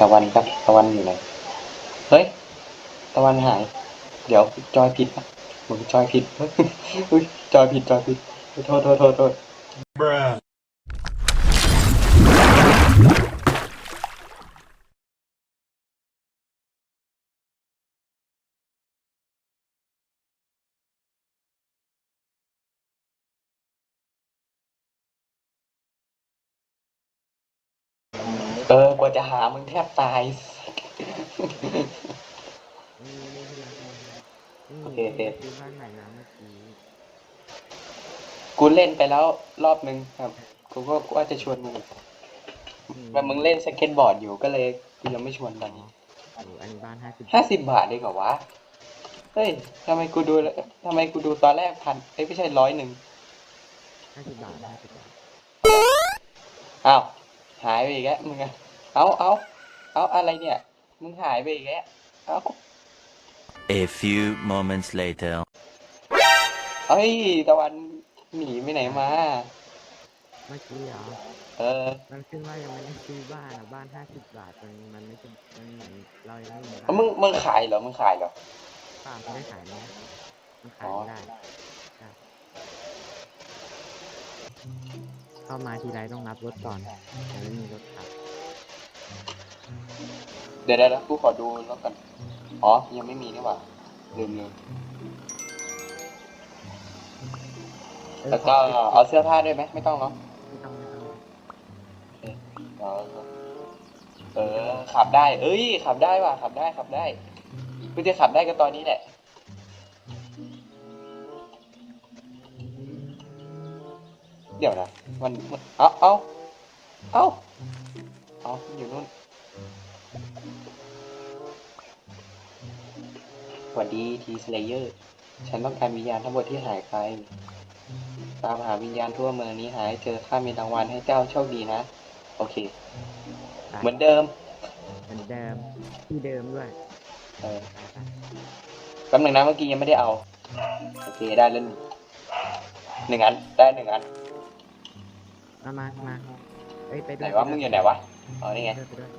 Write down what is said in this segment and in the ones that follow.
ตะวันครับตะวันอยู่ไหนเฮ้ย ตะวันหาย เดี๋ยวจอยผิดปะมึงจอยผิดอุ้ยจอยผิดจอยผิดโทษโทษโทษโทษ เออกว่าจะหามึงแทบตายโอเคโอเค คือบ้านใหม่นะเมื่อกี้กูเล่นไปแล้วรอบนึงครับ กูก็ว่าจะชวนมึงแต่มึงเล่นสเก็ตบอร์ดอยู่ก็เลยกูยังไม่ชวนตอนนี้โอ้อันนี้บ้านห้าสิบห้าสิบบาทเองเหรอวะ เฮ้ยทำไมกูดูแล้วทำไมกูดูตอนแรกพันเอ้ยไม่ใช่ร้อยหนึ่งห้าสิบบาทห้าสิบบาทอ้าว หายไปอีกแล้วมึงอะเอาเอาเอาอะไรเนี่ย มึงหายไปอีกแล้วเอา A few moments later. เฮ้ยตะวันหนีไปไหนมา เมื่อกี้เหรอ เออ มันขึ้นว่ายังไม่ได้ซื้อบ้านอะ บ้านห้าสิบบาท มันมันไม่ใช่มันเหมือนเรายังไม่มีบ้านมึงมึงขายเหรอ มึงขายเหรอ ป้าไม่ได้ขายนะมันขายไม่ได้ใช่ เข้ามาทีไรต้องรับรถก่อนยังไม่มีรถขับเดี๋ยวเดี๋ยวเดี๋ยวกูขอดูแล้วกันอ๋อ ยังไม่มีนี่หว่าลืมลืมเออแล้วก็ขอเอาเสื้อผ้าด้วยไหมไม่ต้องเนาะไม่ต้องไม่ต้องเอาเออขับได้ เอ้ย ขับได้ว่ะขับได้ขับได้กูจะขับได้ก็ตอนนี้แหละ เดี๋ยวนะ มันมันเอาเอาเอาเอาอยู่นู่นสวัสดีทีสเลเยอร์ ฉันต้องการวิญญาณทั้งหมดที่หายไป ตามหาวิญญาณทั่วเมืองนี้หาให้เจอข้ามีรางวัลให้เจ้าโชคดีนะ โอเคเหมือนเดิม เหมือนเดิมที่เดิมด้วยเออไปไปแป๊บหนึ่งนะเมื่อกี้ยังไม่ได้เอา โอเคได้แล้วหนึ่งหนึ่งอัน ได้หนึ่งอัน มามามาเอ้ยไปด้ไหนวยวะมึงอยู่ไหนวะอ๋อนี่ไง ไปด้วย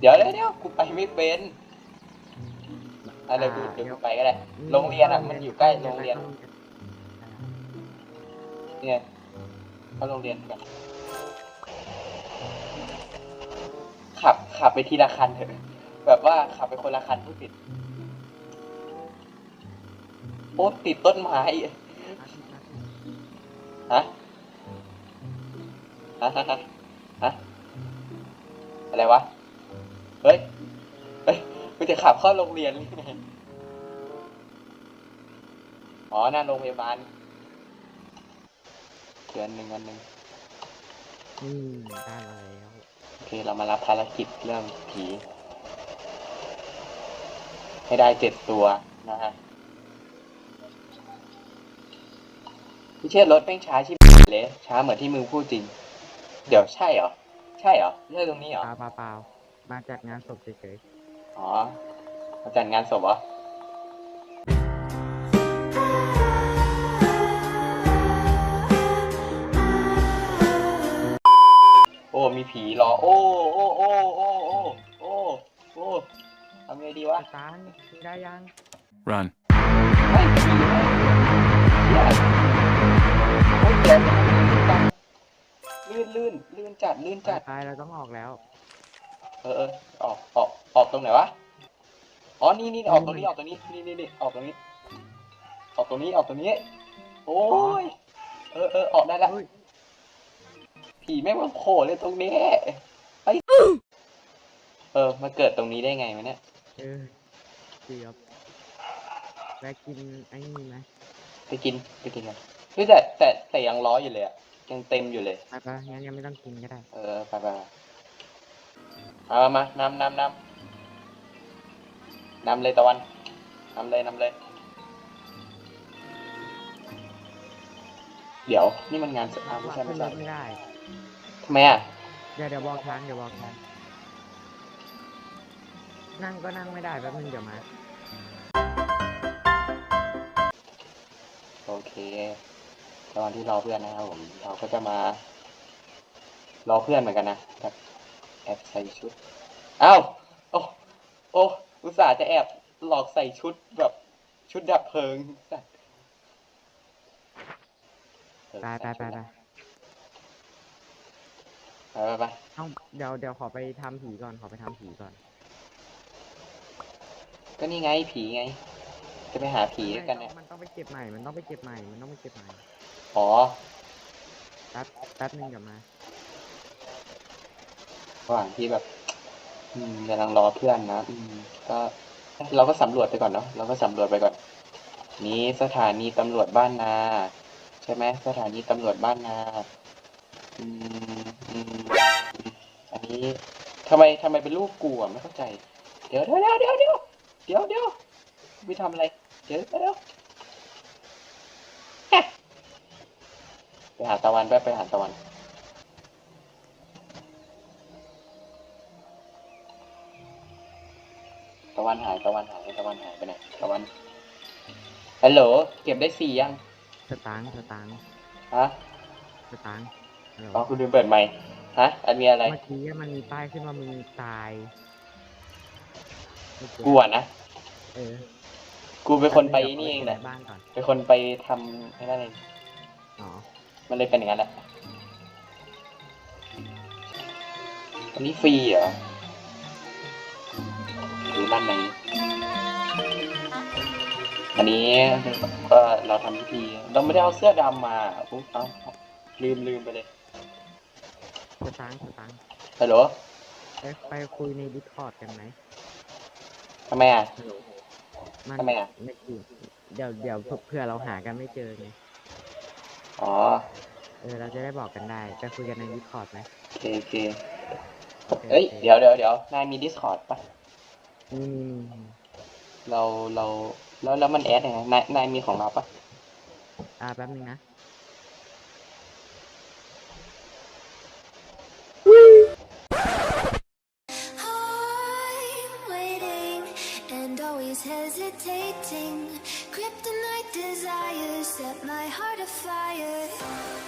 เดี๋ยวเดี๋ยวเดี๋ยวกูไปไม่เป็นอะไรกูเดี๋ยวกูไปก็ได้ โรงเรียนอะมันอยู่ใกล้โรงเรียน เนี่ยเข้าโรงเรียนกันขับขับไปทีละคันเถอะแบบว่าขับไปคนละคันผู้ผิดโอ้ติดต้นไม้ฮะ ฮะฮะฮะฮะอะไรวะ เฮ้ย เฮ้ยกูจะขับเข้าโรงเรียนนี่ไงอ๋อหน้าโรงพยาบาลเดือนหนึ่งวันหนึ่งอืมได้มาแล้วโอเค เรามารับภารกิจเรื่องผีให้ได้เจ็ดตัวนะฮะพี่เชษรถแม่งช้าชิบเลยช้าเหมือนที่มึงพูดจริง เดี๋ยวใช่เหรอ ใช่เหรอใช่ตรงนี้เหรอเปล่าเปล่าเปล่ามาจัดงานศพเฉยอ๋อมาจัดงานศพเหรอ โอ้ มีผีเหรอ โอ้ โอ้ โอ้ โอ้ โอ้ โอ้ โอ้ทำไงดีๆวะตานกินได้ยัง Run. ไม่ผีเลยเหี้ยโอ้ยเดี๋ยว ลื่นลื่นลื่นจัดลื่นจัดไปเราต้องออกแล้ว เออเออออกออกออกตรงไหนวะ อ๋อ นี่นี่ออกตรงนี้ออกตรงนี้ นี่นี่นี่ออกตรงนี้ ออกตรงนี้ออกตรงนี้ โอ้ย เออเออออกได้แล้วเฮ้ยผีแม่งมาโผล่เลยตรงนี้ไอยเออ มาเกิดตรงนี้ได้ไงวะเนี่ย เออเกือบแวะกินไอ้นี่ไหมไปกินไปกินกันเฮ้ยแต่แต่แต่ยังร้อยอยู่เลยอะ ยังเต็มอยู่เลย ไปไปงั้นยังไม่ต้องกินก็ได้ เออไปไปไปเอามานำนำนำนำเลยตะวันนำเลยนำเลย เดี๋ยวนี่มันงานสุดท้ายไม่ใช่ไม่ขึ้นรใช่ถไม่ได้ ทำไมอะเดี๋ยวเดี๋ยวบอกทางเดี๋ยวบอกทางนั่งก็นั่งไม่ได้แป๊บนึงเดี๋ยวมา โอเค ตอนที่รอเพื่อนนะครับผมเราก็จะมา รอเพื่อนเหมือนกันนะแบบแอบใส่ชุดอ้าวโอ้โอ้อุตส่าห์จะแอบหลอกใส่ชุดแบบชุดดับเพลิงสัตว์เออไปไปไปไปไปไปไปต้องเดี๋ยวเดี๋ยวขอไปทำผีก่อนขอไปทำผีก่อน ก็นี่ไงผีไง จะไปหาผีด้วยกันเนี่ยมันต้องไปเก็บใหม่ มันต้องไปเก็บใหม่ มันต้องไปเก็บใหม่ อ๋อแป๊บแป๊บนึงกลับมาระหว่างที่แบบ อืมกำลังรอเพื่อนนะ อืม ก็เราก็สำรวจไปก่อนเนาะเราก็สำรวจไปก่อน นี้สถานีตำรวจบ้านนา ใช่ไหมสถานีตำรวจบ้านนา อืมอืมอืมอันนี้ทำไมทำไมเป็นรูปกูอะไม่เข้าใจ เดี๋ยวเดี๋ยวเดี๋ยวเดี๋ยวเดี๋ยวเดี๋ยวไปทำอะไร เดี๋ยวเดี๋ยวเดี๋ยวฮะไป หาตะวันไปไปหาตะวันตะวันหายตะวันหายตะวันหายไปไหนตะวันฮัลโหลเก็บได้สี่ยังสตางค์สตางค์ฮะสตางค์ฮัลโหลอ๋อคุณลืมเปิดไมค์ฮะ อันมีอะไร เมื่อกี้มันมีป้ายขึ้นว่ามึงตายเมื่อกูอะนะเออกูเป็นคนไปนี่เองแหละบ้านก่อนเป็นคนไปทำไอ้นั่นเองอ๋อ มันเลยเป็นอย่างนั้นแหละอันนี้ฟรีเหรอดูด้านในอันนี้ก็เราทำพิธีเราไม่ได้เอาเสื้อดำมาปุ๊บเอ้าลืมลืมไปเลยสตางค์สตางค์ฮัลโหลไปไปคุยในดิสคอร์ดกันไหมทำไมอะฮัลโหลมันทำไมอะไม่คือเดี๋ยวเดี๋ยวเผื่อเราหากันไม่เจอไง อ๋อเออเราจะได้บอกกันได้ไปคุยกันในดิสคอร์ดไหมโอเคโอเคเอ้ยเดี๋ยวเดี๋ยวเดี๋ยวนายมี Discord ปะนี่นี่นี่เราเราแล้วแล้วมันแอดยังไงนายนายมีของเราปะอ่าแป๊บนึงนะ set my heart afire.